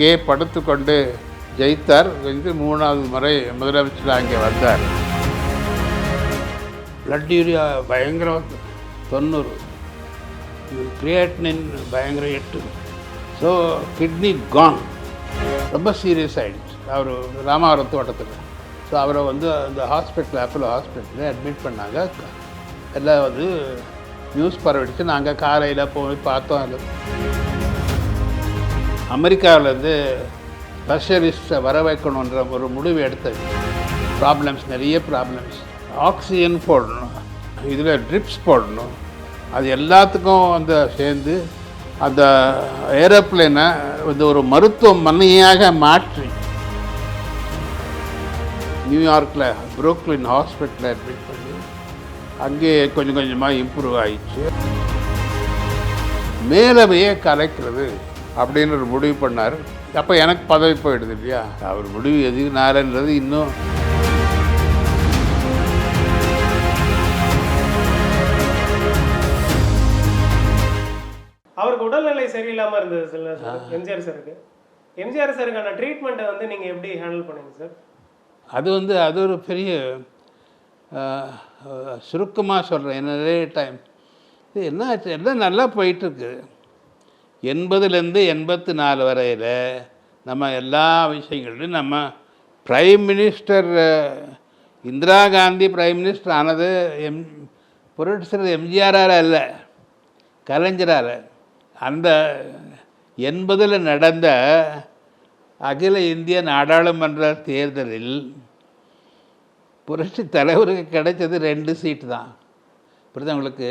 அங்கே படுத்துக்கொண்டு ஜெயித்தார் வந்து மூணாவது முறை முதலமைச்சர் அங்கே வந்தார். பிளட் யூரியா பயங்கர தொண்ணூறு. கிரியேட்னின் பயங்கர எட்டு. ஸோ கிட்னி கான் ரொம்ப சீரியஸ் ஆகிடுச்சு அவர் ராமாவரம் தோட்டத்தில் ஸோ அவரை வந்து அந்த ஹாஸ்பிட்டல் அப்போலோ ஹாஸ்பிட்டலில் அட்மிட் பண்ணாங்க. எல்லாம் வந்து நியூஸ் பரவிடுச்சு. நாங்கள் காலையில் போய் பார்த்தோம் அது. அமெரிக்காவிலேருந்து ஸ்பெஷலிஸ்ட்டை வர வைக்கணுன்ற ஒரு முடிவு எடுத்தது. ப்ராப்ளம்ஸ் நிறைய ப்ராப்ளம்ஸ் ஆக்சிஜன் போடணும் இதில் ட்ரிப்ஸ் போடணும். அது எல்லாத்துக்கும் வந்து சேர்ந்து அந்த ஏரோப்ளேனை வந்து ஒரு மருத்துவமனையாக மாற்றி நியூயார்க்கில் புரோக்லின் ஹாஸ்பிட்டலில் அட்மிட் பண்ணி அங்கேயே கொஞ்சம் கொஞ்சமாக இம்ப்ரூவ் ஆயிடுச்சு. மேலவையே கலைக்கிறது. அப்படின்னு ஒரு முடிவு பண்ணார். அப்போ எனக்கு பதவி போயிடுது இல்லையா? அவர் முடிவு எதுனாலன்றது இன்னும். அவருக்கு உடல்நிலை சரியில்லாம இருந்தது சார். எம்ஜிஆர் சாருக்கு. எம்ஜிஆர் சாருக்கான ட்ரீட்மெண்ட்டை வந்து நீங்க எப்படி ஹேண்டில் பண்ணீங்க சார்? அது வந்து அது ஒரு பெரிய சுருக்கமாக சொல்கிறேன் என்ன நிறைய டைம் இது என்ன ஆச்சு? எல்லாம் நல்லா போயிட்டுருக்கு எண்பதுலேருந்து எண்பத்தி நாலு வரையில் நம்ம எல்லா விஷயங்களையும் நம்ம prime minister Indira Gandhi prime minister ஆனது எம் புரட்சர் எம்ஜிஆரால் அல்ல கலைஞரால். அந்த எண்பதில் நடந்த அகில இந்திய நாடாளுமன்ற தேர்தலில் புரட்சி தலைவருக்கு கிடைச்சது ரெண்டு சீட்டு தான். புரியுதா உங்களுக்கு?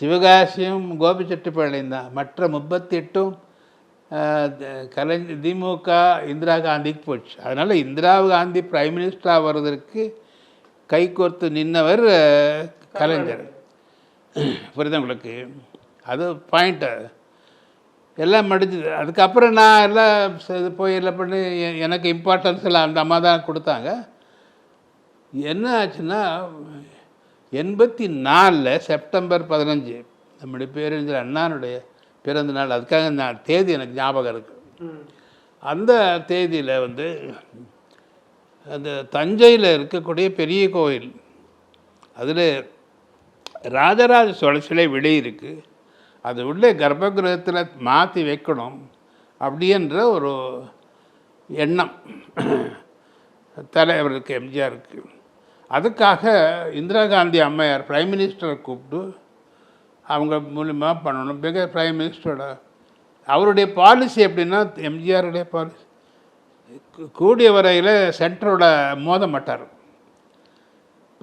சிவகாசியும் கோபிச்செட்டிப்பாளையம் தான். மற்ற முப்பத்தி எட்டும் கலைஞர் திமுக இந்திரா காந்திக்கு போச்சு. அதனால் இந்திரா காந்தி பிரைம் மினிஸ்டராக வர்றதற்கு கைகோர்த்து நின்னவர் கலைஞர். புரியுது உங்களுக்கு? அது பாயிண்ட்டு எல்லாம் முடிஞ்சுது. அதுக்கப்புறம் நான் எல்லாம் இது போய் எல்லாம் பண்ணி எ- எனக்கு இம்பார்ட்டன்ஸ் எல்லாம் அந்த அம்மா தான் கொடுத்தாங்க. என்ன ஆச்சுன்னா எண்பத்தி நாலில் செப்டம்பர் பதினஞ்சு நம்முடைய பேரறிஞர் அண்ணானுடைய பிறந்த நாள் அதுக்காக நான் தேதி எனக்கு ஞாபகம் இருக்குது அந்த தேதியில் வந்து அந்த தஞ்சையில் இருக்கக்கூடிய பெரிய கோயில் அதில் ராஜராஜ சோழ சிலை வெளியே இருக்குது அது உள்ளே கர்ப்பகிரகத்தில் மாற்றி வைக்கணும் அப்படின்ற ஒரு எண்ணம். தலைவருக்கு எம்ஜிஆருக்கு. அதுக்காக இந்திரா காந்தி அம்மையார் பிரைம் மினிஸ்டரை கூப்பிட்டு அவங்க மூலிமா பண்ணணும். மிக பிரைம் மினிஸ்டரோட அவருடைய பாலிசி எப்படின்னா எம்ஜிஆருடைய பாலிசி கூடிய வரையில் சென்டரோட மோத மாட்டார்.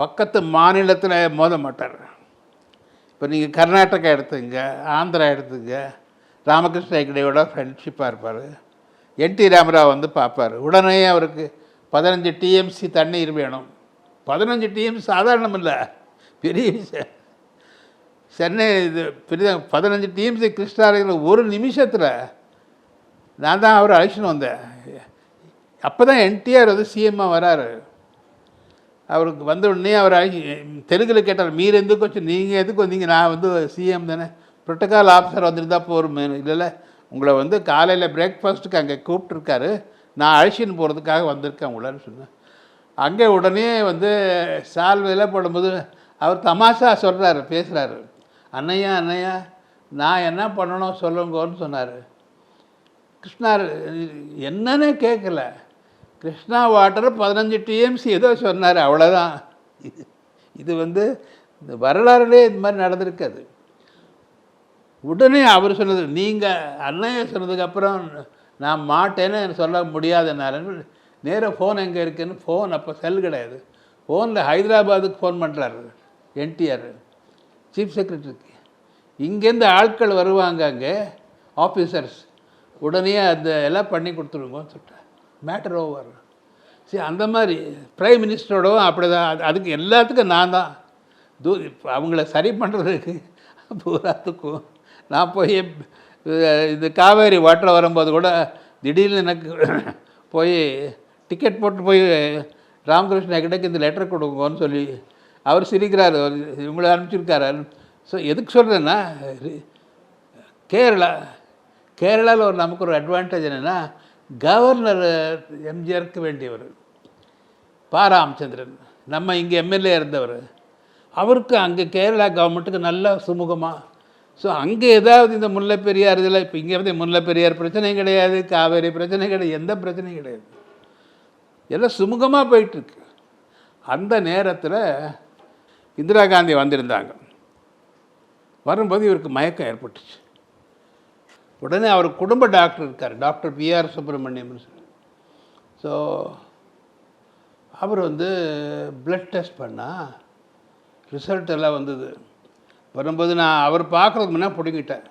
பக்கத்து மாநிலத்தில் மோத மாட்டார். இப்போ நீங்கள் கர்நாடகா எடுத்துங்க ஆந்திரா எடுத்துங்க ராமகிருஷ்ண ஹெக்டேவோட ஃப்ரெண்ட்ஷிப்பாக இருப்பார். என்டி ராமராவ் வந்து பார்ப்பார் உடனே அவருக்கு பதினஞ்சு டிஎம்சி தண்ணீர் வேணும். பதினஞ்சு டீம் சாதாரணம் இல்லை பெரிய விஷயம். சென்னை இது பெரிய பதினஞ்சு டீம்ஸு கிருஷ்ணாலயத்தில் ஒரு நிமிஷத்தில் நான் தான் அவரை அழைச்சின்னு வந்தேன். அப்போ தான் என்டிஆர் வந்து சிஎம்மாக வராரு. அவருக்கு வந்த உடனே அவர் அழகி தெலுங்கில் கேட்டார் மீர் எதுக்கு வச்சு நீங்கள் எதுக்கு வந்தீங்க? நான் வந்து சிஎம் தானே. புரோட்டோகால் ஆஃபீஸர் வந்துருந்தா போருமே இல்லைல்ல உங்களை வந்து காலையில் பிரேக்ஃபாஸ்ட்டுக்கு அங்கே கூப்பிட்ருக்காரு நான் அழைச்சின்னு போகிறதுக்காக வந்திருக்கேன் உங்களான்னு சொன்னேன் அங்கே உடனே வந்து சால்வையில் போடும்போது அவர் தமாஷா சொல்கிறாரு பேசுகிறாரு அண்ணையா அண்ணையா நான் என்ன பண்ணணும் சொல்லுங்கன்னு சொன்னார். கிருஷ்ணா என்னன்னு கேட்கல கிருஷ்ணா வாட்டர் பதினஞ்சு டிஎம்சி ஏதோ சொன்னார் அவ்வளோதான் இது இது வந்து இந்த வரலாறுலே இந்த மாதிரி நடந்திருக்காது உடனே அவர் சொன்னது நீங்கள் அண்ணையை சொன்னதுக்கப்புறம் நான் மாட்டேன்னு சொல்ல முடியாதுனால நேராக ஃபோன் எங்கே இருக்குன்னு ஃபோன் அப்போ செல் கிடையாது. ஃபோனில் ஹைதராபாத்துக்கு ஃபோன் பண்ணுறாரு என்டிஆர். சீஃப் செக்ரட்டரிக்கு இங்கேருந்து ஆட்கள் வருவாங்க அங்கே ஆஃபீஸர்ஸ் உடனே அந்த எல்லாம் பண்ணி கொடுத்துருங்கன்னு சொல்லிட்டேன் மேட்டர் ஓவர் சரி அந்த மாதிரி பிரைம் மினிஸ்டரோடவும் அப்படி தான் அதுக்கு எல்லாத்துக்கும் நான் தான். தூ அவங்கள சரி பண்ணுறதுக்கு பூராத்துக்கும். நான் போய் இது இந்த காவேரி வாட்டர் வரும்போது கூட திடீர்னு எனக்கு போய் டிக்கெட் போட்டு போய் ராமகிருஷ்ண கிட்டக்கு இந்த லெட்டர் கொடுங்கன்னு சொல்லி அவர் சிரிக்கிறார். இவங்களை அனுப்பிச்சிருக்காரு. ஸோ எதுக்கு சொல்கிறேன்னா கேரளா கேரளாவில் ஒரு நமக்கு ஒரு அட்வான்டேஜ் என்னென்னா கவர்னர் எம்ஜிஆருக்கு வேண்டியவர். பா. ராமச்சந்திரன். நம்ம இங்கே எம்எல்ஏ இருந்தவர். அவருக்கு அங்கே கேரளா கவர்மெண்ட்டுக்கு நல்லா சுமூகமாக ஸோ அங்கே ஏதாவது இந்த முல்லை பெரியார் இதில் இப்போ இங்கே வந்து முல்லை பெரியார் பிரச்சனையும் கிடையாது காவேரி பிரச்சனை கிடையாது எந்த பிரச்சனையும் கிடையாது. எல்லாம் சுமூகமாக போயிட்டுருக்கு. அந்த நேரத்தில் இந்திரா காந்தி வந்திருந்தாங்க. வரும்போது இவருக்கு மயக்கம் ஏற்பட்டுச்சு. உடனே அவர் குடும்ப டாக்டர் இருக்கார் டாக்டர் பிஆர் சுப்பிரமணியம்னு சொல்லி. ஸோ அவர் வந்து பிளட் டெஸ்ட் பண்ணால் ரிசல்ட் எல்லாம் வந்தது. வரும்போது நான் அவர் பார்க்குறதுக்கு முன்னே பிடுங்கிட்டேன்.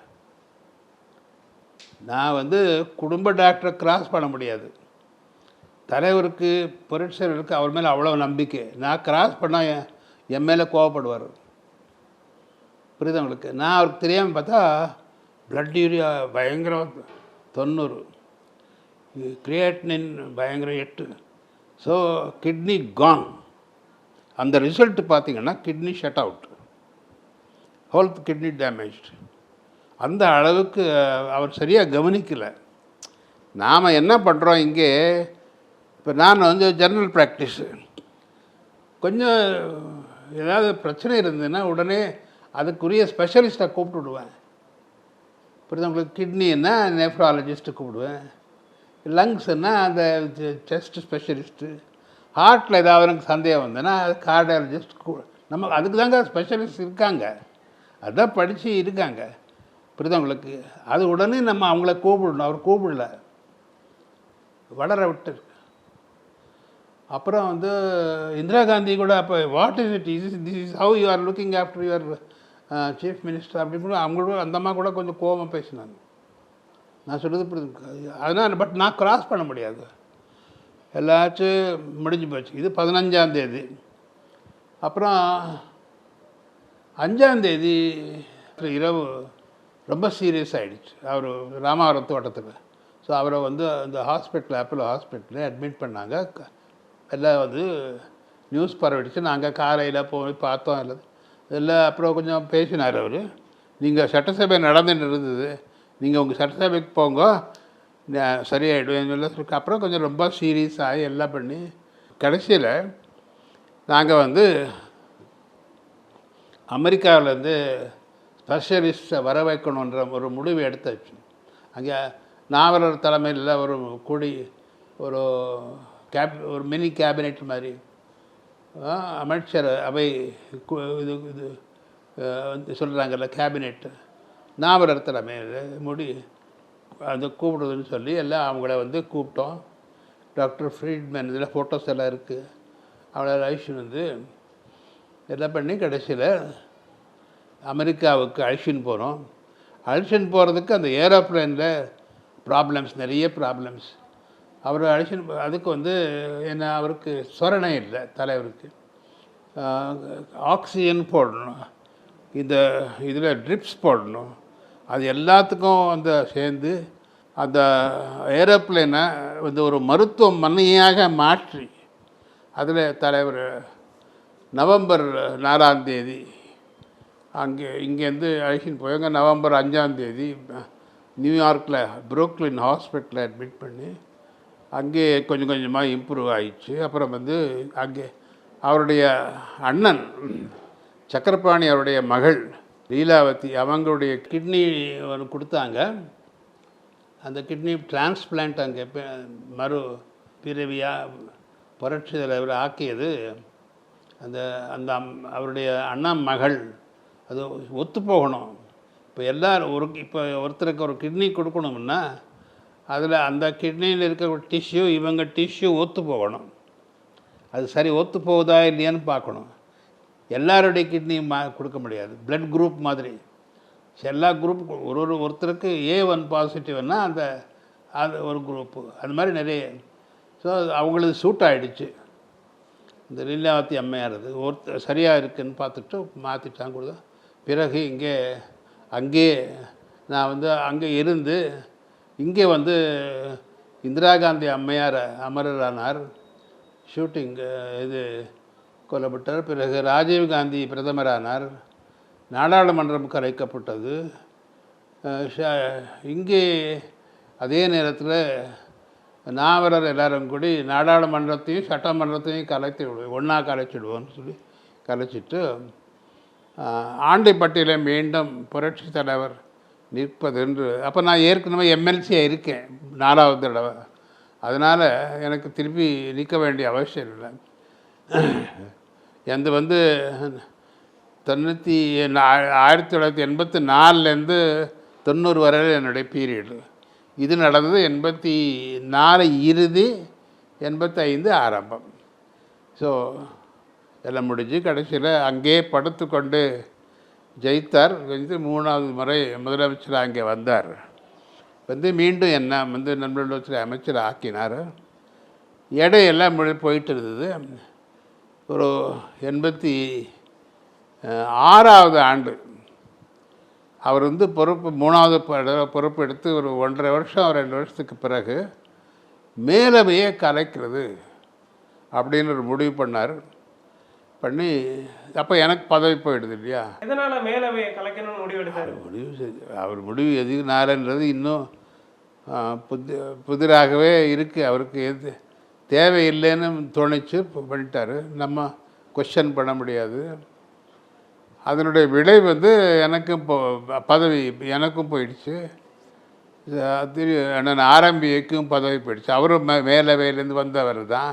நான் வந்து குடும்ப டாக்டரை கிராஸ் பண்ண முடியாது. தலைவருக்கு புரட்சியருக்கு அவர் மேலே அவ்வளோ நம்பிக்கை. நான் கிராஸ் பண்ணால் என் என் மேலே கோவப்படுவார். புரியுதா உங்களுக்கு? நான் அவருக்கு தெரியாமல் பார்த்தா பிளட் யூரியா பயங்கரம் தொண்ணூறு. கிரியேட்னின் பயங்கரம் எட்டு. ஸோ கிட்னி கான் அந்த ரிசல்ட் பார்த்திங்கன்னா kidney shut out whole kidney damaged அந்த அளவுக்கு அவர் சரியாக கவனிக்கலை. நாம் என்ன பண்ணுறோம் இங்கே? இப்போ நான் வந்து ஜென்ரல் ப்ராக்டிஸு கொஞ்சம் ஏதாவது பிரச்சனை இருந்ததுன்னா உடனே அதுக்குரிய ஸ்பெஷலிஸ்ட்டை கூப்பிட்டு விடுவேன் புரியுதா உங்களுக்கு? கிட்னின்னா நெஃப்ராலஜிஸ்ட்டு கூப்பிடுவேன். லங்ஸுன்னா அந்த செஸ்ட் ஸ்பெஷலிஸ்ட்டு ஹார்ட்டில் ஏதாவது எனக்கு சந்தேகம் வந்ததுன்னா அது கார்டியாலஜிஸ்ட் நம்ம அதுக்கு தாங்க ஸ்பெஷலிஸ்ட் இருக்காங்க. அதான் படித்து இருக்காங்க. புரியுதா உங்களுக்கு? அது உடனே நம்ம அவங்கள கூப்பிடணும். அவர் கூப்பிடல. வளர விட்டு அப்புறம் வந்து இந்திரா காந்தி கூட அப்போ what is it is this is how you are looking after your chief minister அப்படின்னு கூட அவங்க கூட அந்த அம்மா கூட கொஞ்சம் கோபமாக பேசினாங்க. நான் சொல்கிறது அதனால் பட் நான் கிராஸ் பண்ண முடியாது. எல்லாச்சும் முடிஞ்சு போச்சு. இது பதினஞ்சாம் தேதி. அப்புறம் அஞ்சாம் தேதி இரவு ரொம்ப சீரியஸ் ஆகிடுச்சு அவர் ராமாவரம் தோட்டத்தில். ஸோ அவரை வந்து அந்த ஹாஸ்பிட்டல் அப்போலோ ஹாஸ்பிட்டலில் அட்மிட் பண்ணாங்க. எல்லாம் வந்து நியூஸ் பரவிடுச்சு. நாங்கள் காலையில் போய் பார்த்தோம் இல்லை எல்லாம் அப்புறம் கொஞ்சம் பேசினார் அவர். நீங்கள் சட்டசபை நடந்துட்டு இருந்தது. நீங்கள் உங்கள் சட்டசபைக்கு போங்க. நான் சரியாயிடும் சொல்லி அப்புறம் கொஞ்சம் ரொம்ப சீரியஸ் ஆகி எல்லாம் பண்ணி கடைசியில் நாங்கள் வந்து அமெரிக்காவிலேருந்து ஸ்பெஷலிஸ்ட்டை வர வைக்கணுன்ற ஒரு முடிவு எடுத்தாச்சு. அங்கே நாவலர் தலைமையில் ஒரு கூடி ஒரு கேப் ஒரு மினி கேபினெட் மாதிரி. அமைச்சர் அவை இது இது வந்து சொல்கிறாங்கல்ல கேபினெட். நாவலர் தலைமையில் முடி அது கூப்பிடுதுன்னு சொல்லி எல்லாம் அவங்கள வந்து கூப்பிட்டோம். டாக்டர் ஃப்ரீட்மேன் இதில் ஃபோட்டோஸ் எல்லாம் இருக்குது அவளோட ஐஷன் வந்து எல்லாம் பண்ணி கடைசியில் அமெரிக்காவுக்கு அழிச்சின்னு போகிறோம் அழிச்சின்னு போகிறதுக்கு அந்த ஏரோப்ளேனில் ப்ராப்ளம்ஸ் நிறைய ப்ராப்ளம்ஸ் அவர் அழிச்சின்னு அதுக்கு வந்து என்ன அவருக்கு சொரணை இல்லை தலைவருக்கு. ஆக்சிஜன் போடணும். இந்த இதில் ட்ரிப்ஸ் போடணும். அது எல்லாத்துக்கும் அந்த சேர்ந்து அந்த ஏரோப்ளேனை வந்து ஒரு மருத்துவமனையாக மாற்றி அதில் தலைவர் நவம்பர் நாலாம் தேதி அங்கே இங்கேருந்து அழைச்சின்னு போயாங்க நவம்பர் அஞ்சாந்தேதி நியூயார்க்கில் புரோக்லின் ஹாஸ்பிட்டலில் அட்மிட் பண்ணி அங்கே கொஞ்சம் கொஞ்சமாக இம்ப்ரூவ் ஆயிடுச்சு. அப்புறம் வந்து அங்கே அவருடைய அண்ணன் சக்கரபாணி அவருடைய மகள் லீலாவதி அவங்களுடைய கிட்னி ஒன்று கொடுத்தாங்க. அந்த கிட்னி டிரான்ஸ்பிளான்ட் அங்கே மறு பிறவியாக புரட்சி தலைவர் ஆக்கியது. அந்த அந்த அவருடைய அண்ணா மகள் அது ஒத்து போகணும். இப்போ எல்லோரும் ஒரு இப்போ ஒருத்தருக்கு ஒரு கிட்னி கொடுக்கணும்னா அதில் அந்த கிட்னியில் இருக்க டிஷ்யூ இவங்க டிஷ்யூ ஒத்து போகணும். அது சரி ஒத்து போகுதா இல்லையான்னு பார்க்கணும். எல்லாருடைய கிட்னியும் மா கொடுக்க முடியாது. பிளட் குரூப் மாதிரி. எல்லா குரூப் ஒரு ஒரு ஒருத்தருக்கு ஏ ஒன் பாசிட்டிவ்னா அந்த அது ஒரு குரூப்பு அது மாதிரி நிறைய. ஸோ அவங்களுக்கு சூட் ஆகிடுச்சு இந்த லீலாவதி அம்மையார் அது. ஒருத்தர் சரியாக இருக்குன்னு பார்த்துட்டு மாற்றிட்டாங்க கூட. பிறகு இங்கே அங்கேயே நான் வந்து அங்கே இருந்து இங்கே வந்து இந்திரா காந்தி அம்மையார் அமரரானார். ஷூட்டிங் இது கொல்லப்பட்டார். பிறகு ராஜீவ் காந்தி பிரதமரானார். நாடாளுமன்றம் கலைக்கப்பட்டது. ஷ- இங்கே அதே நேரத்தில் நாவலர் எல்லாரும் கூடி நாடாளுமன்றத்தையும் சட்டமன்றத்தையும் கலைத்து விடுவோம் ஒன்றா கலைச்சிடுவோம்னு சொல்லி கலைச்சிட்டு ஆண்டிப்பட்டியில் மீண்டும் புரட்சி தலைவர் நிற்பது என்று அப்போ நான் ஏற்கனவே எம்எல்சியாக இருக்கேன் நாலாவது தடவை. அதனால் எனக்கு திருப்பி நிற்க வேண்டிய அவசியம் இல்லை. எந்த வந்து தொண்ணூற்றி ஆயிரத்தி தொள்ளாயிரத்தி எண்பத்தி நாலுலேருந்து தொண்ணூறு வரையில் என்னுடைய பீரியடு இது நடந்தது எண்பத்தி நாலு இறுதி எண்பத்தைந்து ஆரம்பம். ஸோ எல்லாம் முடிஞ்சு கடைசியில் அங்கேயே படுத்துக்கொண்டு ஜெயித்தார். ஜெயித்து மூணாவது முறை முதலமைச்சர் இங்கே வந்தார். வந்து மீண்டும் என்ன வந்து நண்பர்களுக்கு அமைச்சர் ஆக்கினார். எடையெல்லாம் போயிட்டு இருந்தது. ஒரு எண்பத்தி ஆறாவது ஆண்டு அவர் வந்து பொறுப்பு மூணாவது பொறுப்பு எடுத்து ஒரு ஒன்றரை வருஷம் ரெண்டு வருஷத்துக்கு பிறகு மேலவையே கலைக்கிறது அப்படின்னு ஒரு முடிவு பண்ணார். பண்ணி அப்போ எனக்கு பதவி போயிடுது இல்லையா? எதனால மேலவையை கலைக்கணும்னு முடிவு எடுத்தாரு? முடிவு செஞ்சு அவர் முடிவு எதுனாலன்றது இன்னும் ஆ, புது புதிராகவே இருக்குது அவருக்கு எது தேவையில்லைன்னு தோணிச்சு பண்ணிட்டாரு. நம்ம கொஷன் பண்ண முடியாது. அதனுடைய விளை வந்து எனக்கும் இப்போ பதவி எனக்கும் போயிடுச்சு. திரு அண்ணன் ஆரம்பிக்கும் பதவி போயிடுச்சு. அவரும் மே மேலவையிலேருந்து வந்தவர் தான்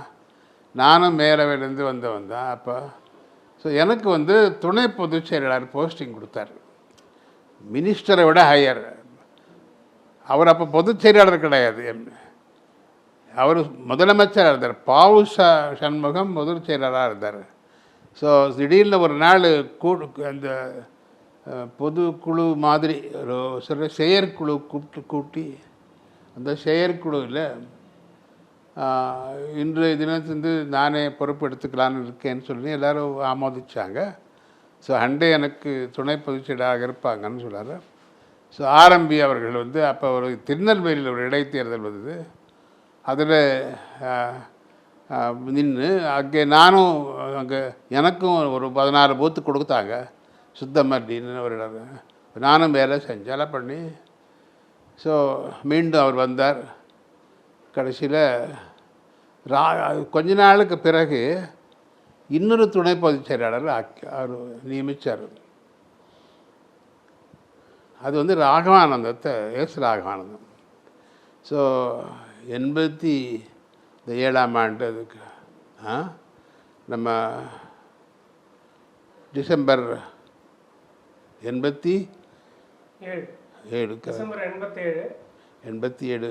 நானும் மேலவையிலேருந்து வந்தவன் தான். அப்போ ஸோ எனக்கு வந்து துணை பொதுச் செயலாளர் போஸ்டிங் கொடுத்தாரு. மினிஸ்டரை விட ஹையர் அவர் அப்போ பொதுச் செயலாளர் கிடையாது. அவர் முதலமைச்சராக இருந்தார். பாவு சண்முகம் முதல் செயலாளராக இருந்தார். ஸோ திடீர்னு ஒரு நாள் கூ அந்த பொதுக்குழு மாதிரி ஒரு சில செயற்குழு கூப்பிட்டு கூட்டி அந்த செயற்குழுவில் இன்றைய தினத்திலிருந்து நானே பொறுப்பு எடுத்துக்கலான்னு இருக்கேன்னு சொல்லி எல்லாரும் ஆமோதிச்சாங்க. ஸோ அண்டே எனக்கு துணை பொதுச் இருப்பாங்கன்னு சொல்கிறார் ஸோ ஆரம்பி அவர்கள் வந்து அப்போ ஒரு திருநெல்வேலியில் ஒரு இடைத்தேர்தல் வந்தது. அதில் நின்று அங்கே நானும் அங்கே எனக்கும் ஒரு பதினாறு பூத்து கொடுத்தாங்க. சுத்தமர்டின்னு ஒரு இடம். நானும் வேலை செஞ்செல்லாம் பண்ணி. ஸோ மீண்டும் அவர் வந்தார். கடைசியில் ரா கொஞ்ச நாளுக்கு பிறகு இன்னொரு துணை பொதுச் செயலாளர் அவர் நியமித்தார் அது வந்து ராகவானந்தத்தை எஸ் ராகவானந்தம். ஸோ எண்பத்தி இந்த ஏழாம் ஆண்டு அதுக்கு நம்ம டிசம்பர் எண்பத்தி ஏழு. ஏழுக்கு. டிசம்பர் எண்பத்தேழு. எண்பத்தி ஏழு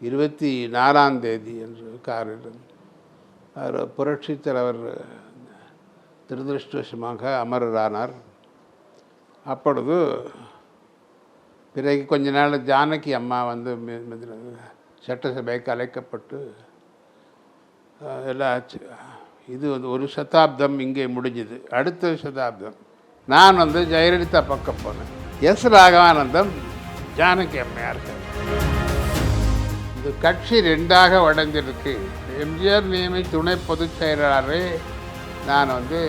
இருபத்தி நாலாம் தேதி என்று காரில் அவர் புரட்சித் தலைவர் துரதிருஷ்டவசமாக அமரரானார். அப்பொழுது பிறகு கொஞ்ச நாள் ஜானகி அம்மா வந்து மி- மிதில- சட்டசபைக்கு அழைக்கப்பட்டு எல்லாம் ஆச்சு. இது வந்து ஒரு சதாப்தம் இங்கே முடிஞ்சுது. அடுத்த சதாப்தம். நான் வந்து ஜெயலலிதா பக்கம் போனேன். எஸ் ராகவானந்தம் ஜானகி அம்மையாக இருக்கேன் இந்த கட்சி ரெண்டாக வடைஞ்சிருக்கு எம்ஜிஆர் நியமி துணை பொதுச் செயலாளரை நான் வந்து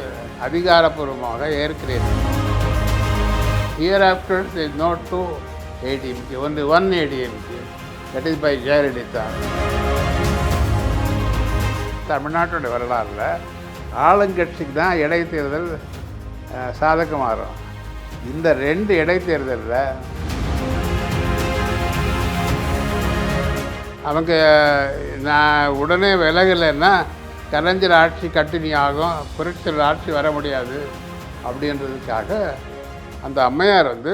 அதிகாரப்பூர்வமாக ஏற்கிறேன். Hereafter the note to ADMK only one ADMK that is by Jayalalithaa தமிழ்நாட்டோட வரலாறில் ஆளுங்கட்சிக்கு தான் இடைத்தேர்தல் சாதகமாகும். இந்த ரெண்டு இடைத்தேர்தலில் அவங்க நான் உடனே விலகலைன்னா கலைஞர் ஆட்சி கட்டினி ஆகும் புரட்சியர் ஆட்சி வர முடியாது அப்படின்றதுக்காக அந்த அம்மையார் வந்து